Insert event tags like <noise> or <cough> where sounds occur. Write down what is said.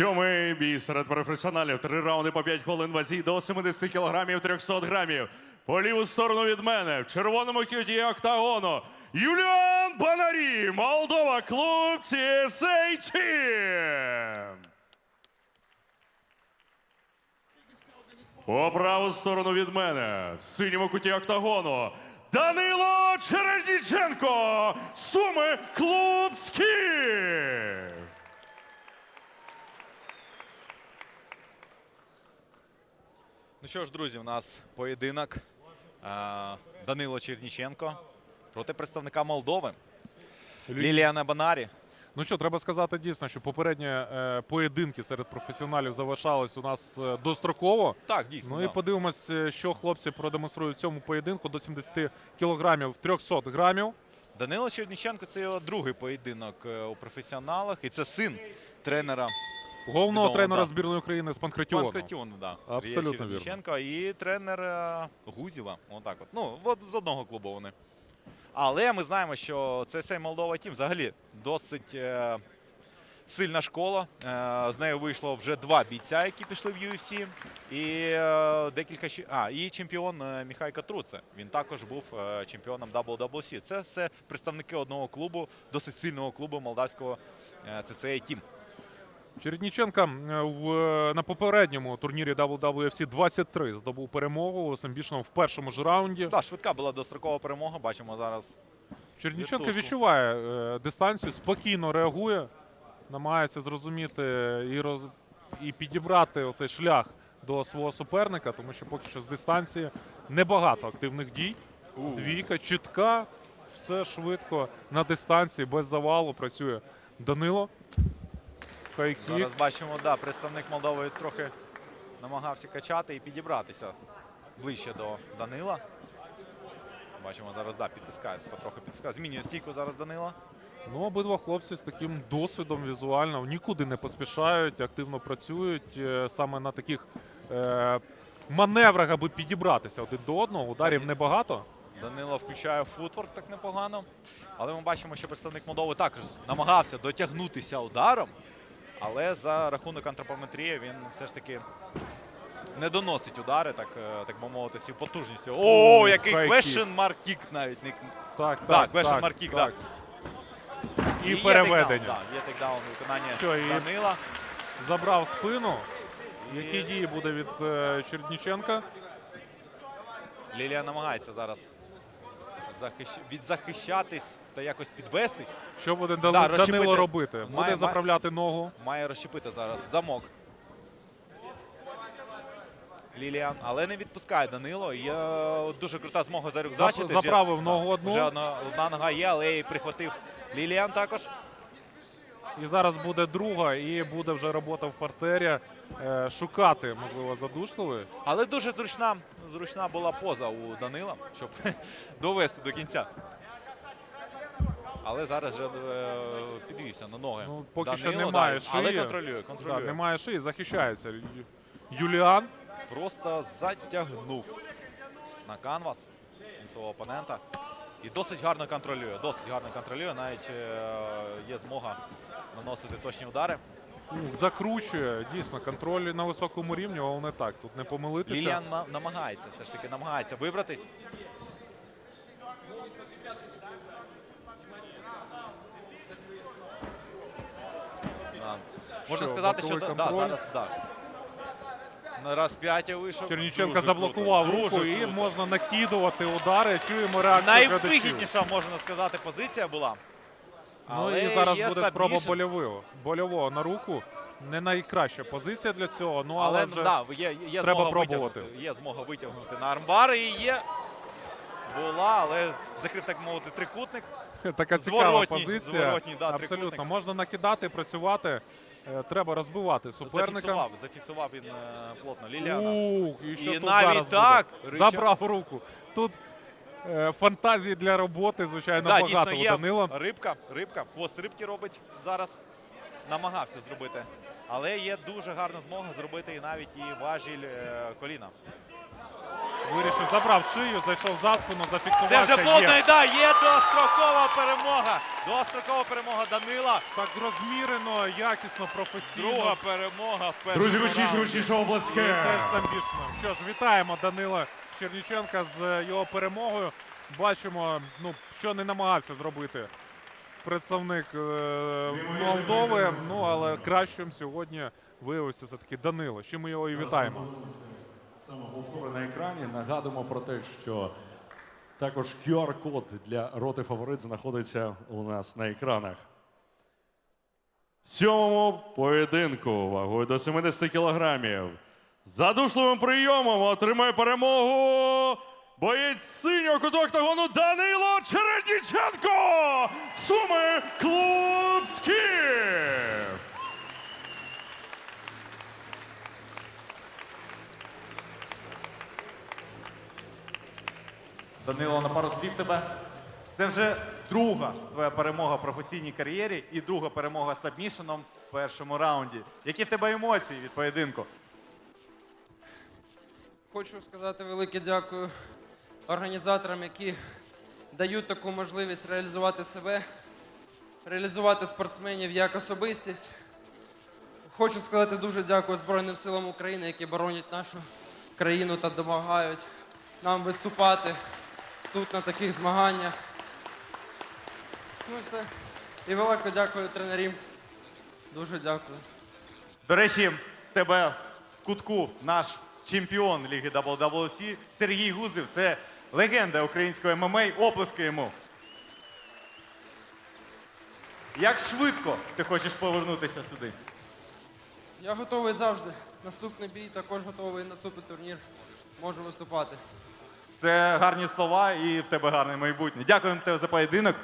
Сьомий бій серед професіоналів. Три раунди по 5 хвилин вазі до 70 кілограмів 300 грамів. По ліву сторону від мене в червоному кюті октагону Юліан Банарі, Молдова, клуб CSA Team. По праву сторону від мене в синьому куті октагону Данило Чередніченко, Суми, клуб Скіф. Що ж, друзі, у нас поєдинок е, Данило Черніченко проти представника Молдови Ліліана Банарі. Ну що, треба сказати дійсно, що попередні е, поєдинки серед професіоналів завершались у нас е, достроково. Так, дійсно. Ну да. і подивимось, е, що хлопці продемонструють в цьому поєдинку до 70 кілограмів 300 грамів. Данило Черніченко це його другий поєдинок у професіоналах, і це син тренера Головного Відомо, тренера да. збірної України з Панкратіону. Панкратіону, да, Абсолютно вірно. І тренера Гузєва. Отак от. Ну, от з одного клубу вони. Але ми знаємо, що це цей Молдова Тім взагалі досить е, сильна школа. Е, з нею вийшло вже два бійця, які пішли в UFC. І е, декілька. А, і чемпіон е, Міхай Катруце. Він також був е, чемпіоном WWC. Це все представники одного клубу, досить сильного клубу молдавського е, CCA Team. Чередніченка е, в, на попередньому турнірі WWFC 23 здобув перемогу Самбічного в першому ж раунді. Так, швидка була дострокова перемога. Бачимо зараз Черніченко відчуває е, дистанцію, спокійно реагує, намагається зрозуміти і, роз, і підібрати оцей шлях до свого суперника, тому що поки що з дистанції небагато активних дій. У. Двійка чітка, все швидко на дистанції, без завалу працює Данило. Хайкік. Зараз бачимо, да, представник Молдови трохи намагався качати і підібратися ближче до Данила. Бачимо, зараз да, підтискає, потроху підтискає. Змінює стійку зараз Данила. Ну, обидва хлопці з таким досвідом візуально нікуди не поспішають, активно працюють е, саме на таких е, маневрах, аби підібратися один до одного. Ударів небагато. Данило включає футворк так непогано. Але ми бачимо, що представник Молдови також намагався дотягнутися ударом. Але за рахунок антропометрії він все ж таки не доносить удари, так, е, так би мовити, всі потужністю. О, який question mark kick навіть. не- Так, Так, так, question так, mark kick, так. І, є переведення. тейкдаун, да, є тейкдаун виконання Що, і- Данила. Забрав спину. Які І дії буде від е, Черніченка? Лілія намагається зараз захищ... відзахищатись та якось підвестись. Що буде Да. Данило робити? Буде Має- заправляти ногу. Має розщепити зараз замок. Ліліан, але не відпускає Данило. Є дуже крута змога за рюкзачити. Зап- заправив ногу одну. Вже одна, одна нога є, але її прихватив Ліліан також. І зараз буде друга, і буде вже робота в партері. Е, шукати, можливо, задушливий. Але дуже зручна, зручна була поза у Данила, щоб <laughs> довести до кінця. Але зараз вже е, підвівся на ноги. Ну, поки Данило, що немає да, шиї. Але контролює, контролює. Да, немає шиї, захищається. Ю- Юліан. Просто затягнув на канвас свого опонента. І досить гарно контролює. Досить гарно контролює. Навіть е, є змога наносити точні удари. Закручує дійсно контроль на високому рівні, головне так. Тут не помилитися. Ліліан намагається, все ж таки намагається вибратись. Можна сказати, що да, зараз да. На розп'яття вийшов. Черніченка заблокував круто, руку дуже і круто. можна накидувати удари. Чуємо реакцію глядачів. Найвигідніша, можна сказати, позиція була. Ну Але і зараз є буде спроба submission. больового. Больового на руку. Не найкраща позиція для цього, ну але, Але вже да, є, є треба змога пробувати. витягнути. Є змога витягнути на армбар. І є. Була, але закрив, так мовити, трикутник. така цікава Зворотній, позиція. зворотній, да, Абсолютно. трикутник. Можна накидати, працювати. Е, Треба розбивати суперника. Зафіксував, зафіксував він е, плотно Ліляна. Ух, і що І тут навіть зараз так, буде? Забрав руку. Тут е, фантазії для роботи, звичайно, Да, багато дійсно у є Данила. рибка, рибка, хвост рибки робить зараз. Намагався зробити. Але є дуже гарна змога зробити і навіть і важіль е, коліна. Вирішив, забрав шию, зайшов за спину, Це вже повна Є. да, є дострокова перемога. Дострокова перемога Данила. Так розмірено, якісно, професійно. Друга перемога в першому Друзі, гучніше, раунді. гучніше обласки. Теж з амбішним. Що ж, вітаємо Данила Черніченка з е, його перемогою. Бачимо, ну, що не намагався зробити представник е, Молдови. Ну, але кращим сьогодні виявився все-таки Данило. Ще ми його і вітаємо. Саме повтори на екрані. Нагадуємо про те, що також QR-код для роти фаворит знаходиться у нас на екранах. В сьомому поєдинку вагою до 70 кілограмів. Задушливим прийомом отримає перемогу боєць синього куту октагону Данило Чередніченко! Суми Клуб Данило, на пару слів тебе. Це вже друга твоя перемога в професійній кар'єрі і друга перемога з сабмішеном в першому раунді. Які в тебе емоції від поєдинку? Хочу сказати велике дякую організаторам, які дають таку можливість реалізувати себе, реалізувати спортсменів як особистість. Хочу сказати дуже дякую Збройним силам України, які боронять нашу країну та допомагають нам виступати тут на таких змаганнях. Ну і все. І велике дякую тренерам. Дуже дякую. До речі, в тебе в кутку наш чемпіон Ліги WWC Сергій Гузев. Це легенда української ММА. Оплески йому. Як швидко ти хочеш повернутися сюди? Я готовий завжди. Наступний бій також готовий. Наступний турнір можу виступати. Це гарні слова і в тебе гарне майбутнє. Дякуємо тебе за поєдинок.